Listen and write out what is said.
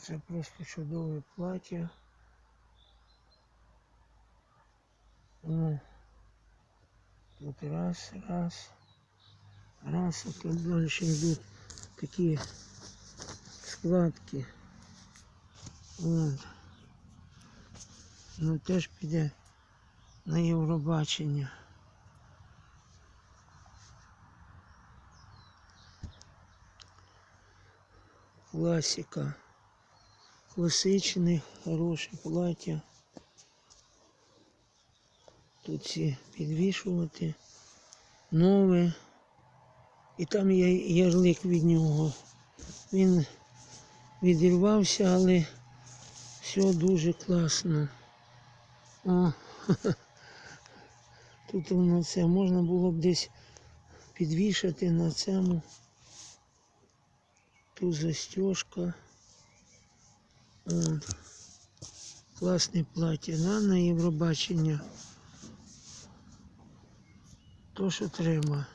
Це просто чудове плаття. О, тут раз, раз, раз, а тут далі йдуть такі складки. От. Ну теж піде на Євробачення. Класика. Класичне, хороше плаття. Тут ці підвішувати. Нове. І там є ярлик від нього. Він відірвався, але все дуже класно. О, тут воно це можна було б десь підвішати на цьому. Тут застежка. Класне плаття, на Євробачення. То, що треба.